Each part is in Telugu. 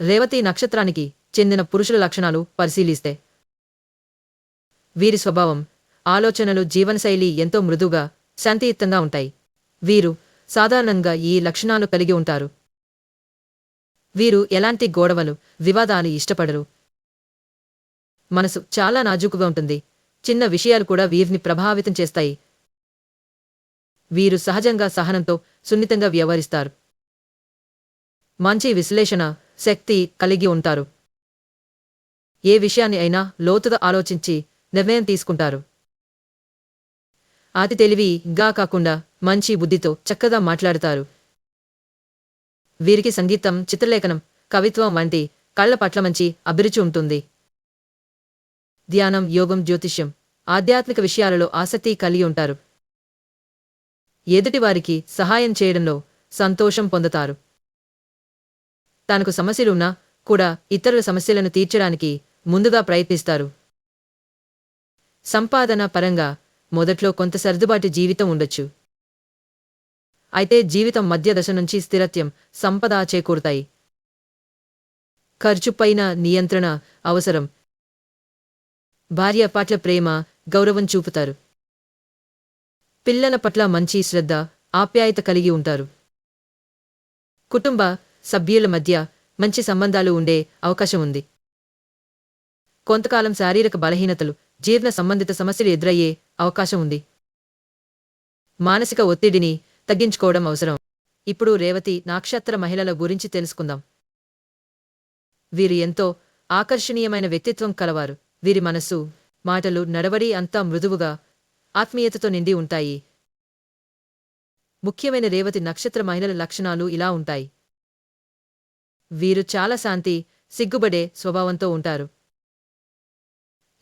రేవతి నక్షత్రానికి చెందిన పురుషుల లక్షణాలు పరిశీలిస్తే. వీరి స్వభావం ఆలోచనలు జీవనశైలి ఎంతో మృదుగా శాంతియుక్తంగా ఉంటాయి. వీరు సాధారణంగా ఈ లక్షణాలు కలిగి ఉంటారు. వీరు ఎలాంటి గోడవలు వివాదాలు ఇష్టపడరు. మనసు చాలా నాజూకుగా ఉంటుంది. చిన్న విషయాలు కూడా వీరిని ప్రభావితం చేస్తాయి. వీరు సహజంగా సహనంతో సున్నితంగా వ్యవహరిస్తారు. మంచి విశ్లేషణ శక్తి కలిగి ఉంటారు. ఏ విషయాన్ని అయినా లోతుగా ఆలోచించి నిర్ణయం తీసుకుంటారు. అతి తెలివిగా కాకుండా మంచి బుద్ధితో చక్కగా మాట్లాడతారు. వీరికి సంగీతం చిత్రలేఖనం కవిత్వం వంటి కళ్ళ పట్ల మంచి అభిరుచి ఉంటుంది. ధ్యానం యోగం జ్యోతిష్యం ఆధ్యాత్మిక విషయాలలో ఆసక్తి కలిగి ఉంటారు. ఎదుటివారికి సహాయం చేయడంలో సంతోషం పొందుతారు. తనకు సమస్యలున్నా కూడా ఇతరుల సమస్యలను తీర్చడానికి ముందుగా ప్రయత్నిస్తారు. సంపాదన పరంగా మొదట్లో కొంత సర్దుబాటు జీవితం ఉండొచ్చు. అయితే జీవితం మధ్య దశ నుంచి స్థిరత్వం సంపద చేకూరుతాయి. ఖర్చుపైన నియంత్రణ అవసరం. భార్య పట్ల ప్రేమ గౌరవం చూపుతారు. పిల్లల పట్ల మంచి శ్రద్ధ ఆప్యాయత కలిగి ఉంటారు. కుటుంబ సభ్యుల మధ్య మంచి సంబంధాలు ఉండే అవకాశం ఉంది. కొంతకాలం శారీరక బలహీనతలు జీర్ణ సంబంధిత సమస్యలు ఎదురయ్యే అవకాశం ఉంది. మానసిక ఒత్తిడిని తగ్గించుకోవడం అవసరం. ఇప్పుడు రేవతి నక్షత్ర మహిళల గురించి తెలుసుకుందాం. వీరు ఎంతో ఆకర్షణీయమైన వ్యక్తిత్వం కలవారు. వీరి మనస్సు మాటలు నడవడి అంతా మృదువుగా ఆత్మీయతతో నిండి ఉంటాయి. ముఖ్యమైన రేవతి నక్షత్ర మహిళల లక్షణాలు ఇలా ఉంటాయి. వీరు చాలా శాంతి సిగ్గుబడే స్వభావంతో ఉంటారు.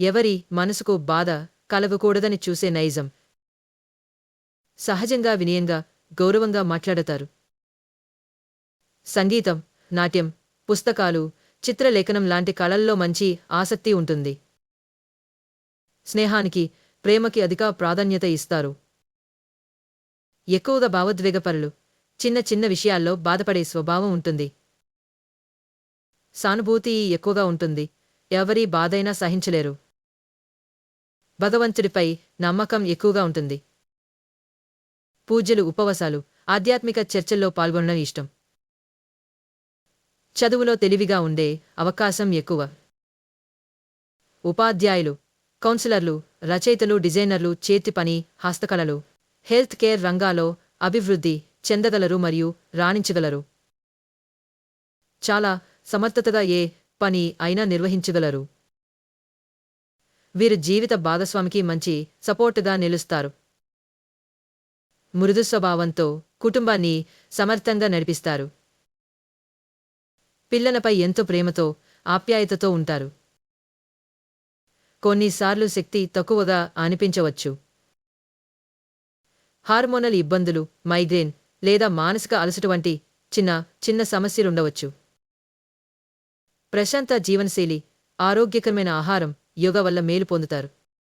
ఎవరి మనసుకు బాధ కలవకూడదని చూసే నైజం. సహజంగా వినయంగా గౌరవంగా మాట్లాడతారు. సంగీతం నాట్యం పుస్తకాలు చిత్రలేఖనం లాంటి కళల్లో మంచి ఆసక్తి ఉంటుంది. స్నేహానికి ప్రేమకి అధిక ప్రాధాన్యత ఇస్తారు. ఎక్కువగా భావోద్వేగపరులు చిన్న చిన్న విషయాల్లో బాధపడే స్వభావం ఉంటుంది. సానుభూతి ఎక్కువగా ఉంటుంది. ఎవరి బాధైనా సహించలేరు. భగవంతుడిపై నమ్మకం ఎక్కువగా ఉంటుంది. పూజలు ఉపవాసాలు ఆధ్యాత్మిక చర్చల్లో పాల్గొనడం ఇష్టం. చదువులో తెలివిగా ఉండే అవకాశం ఎక్కువ. ఉపాధ్యాయులు కౌన్సిలర్లు రచయితలు డిజైనర్లు చేతి పని హస్తకళలు హెల్త్ కేర్ రంగాల్లో అభివృద్ధి చెందగలరు మరియు రాణించగలరు. చాలా సమర్థతగా ఏ పని అయినా నిర్వహించగలరు. వీరు జీవిత భాగస్వామికి మంచి సపోర్టుగా నిలుస్తారు. మృదు స్వభావంతో కుటుంబాన్ని సమర్థంగా నడిపిస్తారు. పిల్లలపై ఎంతో ప్రేమతో ఆప్యాయతతో ఉంటారు. కొన్నిసార్లు శక్తి తక్కువగా అనిపించవచ్చు. హార్మోనల్ ఇబ్బందులు మైగ్రేన్ లేదా మానసిక అలసట వంటి చిన్న చిన్న సమస్యలుండవచ్చు. ప్రశాంత జీవనశైలి ఆరోగ్యకరమైన ఆహారం యోగా వల్ల మేలు పొందుతారు.